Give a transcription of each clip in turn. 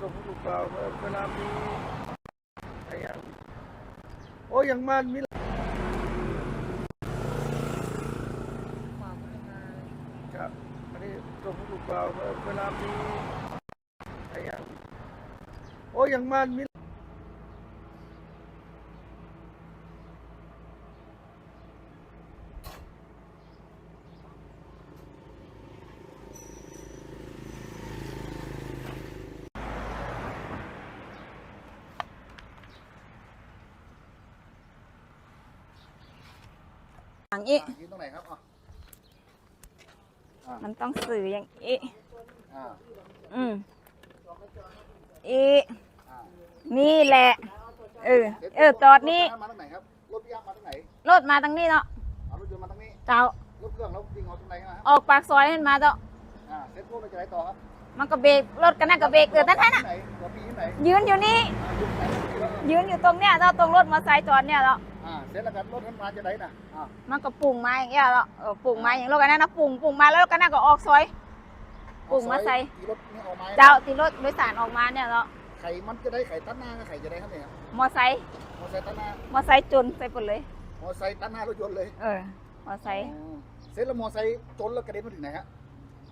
ตรงลูกเปล่าเวลามีอะไรอย่างโอ้ยอย่างมันมีครับอันนี้ตรงลูกเปล่าเวลามีอะไรอย่างโอ้ยอย่างมันมี อย่างนี้ ยืนตรงไหนครับอะอ่ามันต้องสื่ออย่างนี้ อ่าอืมอีอ่านี่แหละ เออ เออ จอดนี่ รถมาทางไหนครับรถพี่ยักษ์มาทางไหนรถมาทางนี้เนาะ เอารถยนต์มาทางนี้เจ้า รถเครื่องแล้ววิ่งเอาตรงไหนกันนะครับออกปากซอยขึ้นมาเจ้า อ่าเซ็ตพวกเราจะไหนต่อครับมันก็เบรก รถกันนั่นก็เบรกเออนั่นน่ะ ไหนตัวพี่ที่ไหนยืนอยู่นี่ อ่ายุคไหนที่แล้วยืนอยู่ตรงเนี้ยเจ้าตรงรถมอเตอร์ไซค์จอดเนี่ยเจ้า อ่าเซ็ตแล้วกันรถท่านมาจะไหนน่ะอ่ามันก็ปุ่งมาอย่างเงี้ยเจ้าเออปุ่งมาอย่างรถกันนั่นนะปุ่งปุ่งมาแล้วรถกันนั่นก็ออกซอย ปรุงมาใส่ตีรถนี่ออกมาเจ้าตีรถโดยสารออกมาเนี่ยเจ้าไข่มันจะได้ไข่ตัดหน้ากับไข่จะได้ครับเนี่ยครับมอไซค์มอไซค์ตัดหน้ามอไซค์จนใส่หมดเลย มอไซค์ตัดหน้ารถยนต์เลย เออ มอไซค์อ๋อเซ็ตแล้วมอไซค์จนแล้วกระเด็นมาถึงไหนฮะ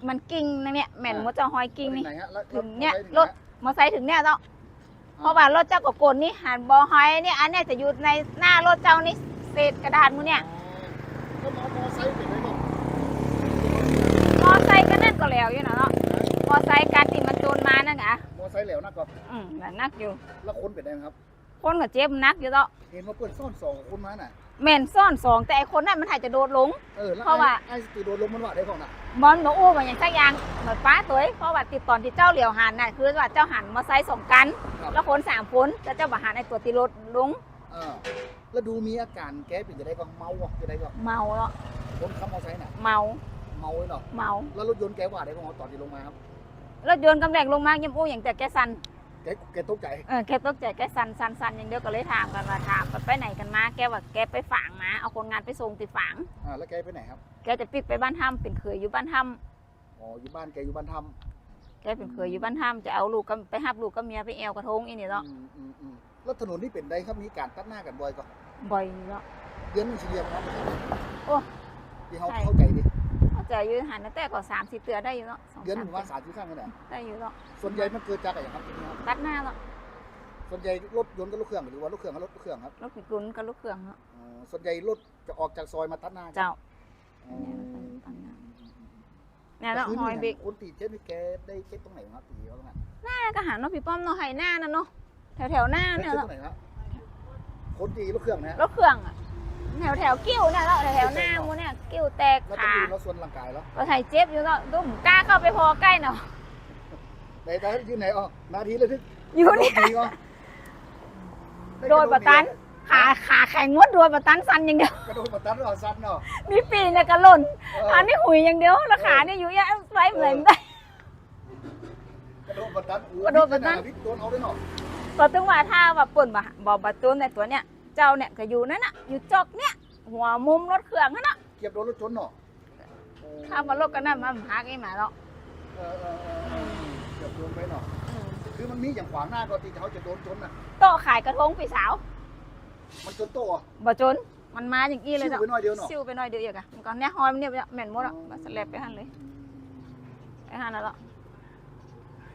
มันกิ้งนะเนี่ยแม่นมดจะหอยกิ้งมานี่ถึงไหนฮะแล้วถึงเนี่ยมอไซค์รถมอไซค์ถึงเนี่ยเจ้า เพราะว่ารถเจ้าก็กลนี่หันบอหอยเนี่ยอันเนี้ยจะอยู่ในหน้ารถเจ้านี่เศษกระดาษมูเนี่ยก็มอมอไซค์เป็นไรบ้างมอไซค์ก็นั่นก็แล้วอยู่นะเนาะมอไซค์การที่มันโจรมานั่นไงมอไซค์เหลวนักก็อืมนั่นนักอยู่แล้วคนเป็นไงครับ คนก็เจ็บนักอยู่เนาะเห็นว่าเปิดซ่อนสองคนมาน่ะ แม่นซ่อนสองแต่ไอคนนั้นมันหายจะโดดลง เออแล้วเพราะว่า ไอ้สตีโดนลมมันว่าได้ของน่ะมอนหนูอู้มาอย่างสักอย่างเหมือนป้าตัวเองเพราะว่าติดตอนที่เจ้าเหลียวหันน่ะคือว่าเจ้าหันมอไซค์สองกันครับแล้วคนสามคนแล้วเจ้าบ่หันไอตัวตีรถลงเออแล้วดูมีอาการแกเป็นจะได้ก็เมาอะจะได้ก็เมาเนาะคนขับมอเตอร์ไซค์น่ะเมาเมาเลยเนาะเมา แล้วรถยนต์แกว่าได้ของตอนที่ลงมาครับ รถยนต์กำแดงลงมายังอู้อย่างแต่แกสัน แกแกตกใจเออแกตกใจแกสันสันสันอย่างเดียวก็เลยถามกันว่าถามกันไปไหนกันมา แกว่าแกไปฝางมาเอาคนงานไปส่งติดฝางอ่าแล้วแกไปไหนครับ แกจะปิกไปบ้านถ้ำเป็นเคยอยู่บ้านถ้อ๋ออยู่บ้านแกอยู่บ้านทำแกเป็นเคยอยู่บ้านถ้ำจะเอาลูกกับไปหับลูกกับเมียไปแอวกระทงอีนี่ำเนาะอืมอืมอืมแล้วถนนนี่เป็นไดครับมีการตัดหน้ากันบ่อยก็บ่อยเนาะเดือนหนึงเฉลี่ยครับ โอ้ ที่เขา ใช่ เข้าใจดิ เข้าใจอยู่หันตั้งแต่ก็สามสิบเตือได้อยู่เนาะสองเดือนหสานึ่มงว่าสามสิบครั้งกันแหละได้อยู่เนาะส่วนใหญ่มันเกิดจากอะไรครับทีนี้ครับตัดหน้าเนาะส่วนใหญ่รถยนต์กับรถเครื่องหรือว่ารถเครื่องกับรถเครื่องครับรถปีกุนกับรถเครื่องเนาะอ๋อส่วนใหญ่รถจะออกจากซอยมาตัดหน้ากันเจ้าอ๋อเนี่ยเนาะหอยเบรกคนตีเช็ดนี่แกได้เช็ดตรงไหนครับตีเขาตรงไหนหน้าก็หันเนาะพี่ป้อมเนาะไห้หน้านั่นเนาะแถวแถวๆหน้าเช็เนี่ดยตรเนาะงไหนครับคนตีรถเครื่องนะฮะรถเครื่องอะ แถวแถวๆกิ้วเนี่ยเนาะแถวแถวๆหน้ามูเนี่ยกิ้วแตกแล้วต้องขาดูเราส่วนร่างกายแล้วก็ไทยเจ็บอยู่เนาะตุ้มกล้าเข้าไปพอใกล้เนาะไหนตายืนไหนอ๋อนาทีเลยที่อยู่เนี่ยรถหอ๋อโดนประตัน ขาขาแข็งงดโดนประตันสันอย่างเดียว กระโดดประตันรอสั้นเนาะมีปีนเนี่ยกระหล่นเอออันนี้หุยอย่างเดียวแล้วขาเนี่ยอยู่ยังไว้เหมือนได้ กระโดดประตันโอ้กระโดดประตันพิษโดนเอาด้วยเนาะก็ถึงว่าถ้าว่าป่นบ่บ่บะตูนในตัวเนี่ย เจ้าเนี่ยก็อยู่นั่นน่ะอยู่จอกเนี่ย หัวมุมรถเครื่องนั่นน่ะเก็บโดนรถชนเนาะถ้ามารถกันนั่นมาหาไอ้หมาเนาะเออเออเออเออเก็บโดนไปเนาะคือมันมีอย่างขวางหน้าก็ที่เขาจะโดนชนน่ะโต๊ะขายกระทงพี่สาว มันจนโตอะบ่จนมันมาอย่างนี้เลยชิวเนาะไปหน่อยเดียวเนาะซิวไปหน่อยเดียวอีกอะมันก็เนี่ยหอยมันเนี่ยแม่นหมดอะมาสแลบไปหันเลยไปหันแล้วเนาะ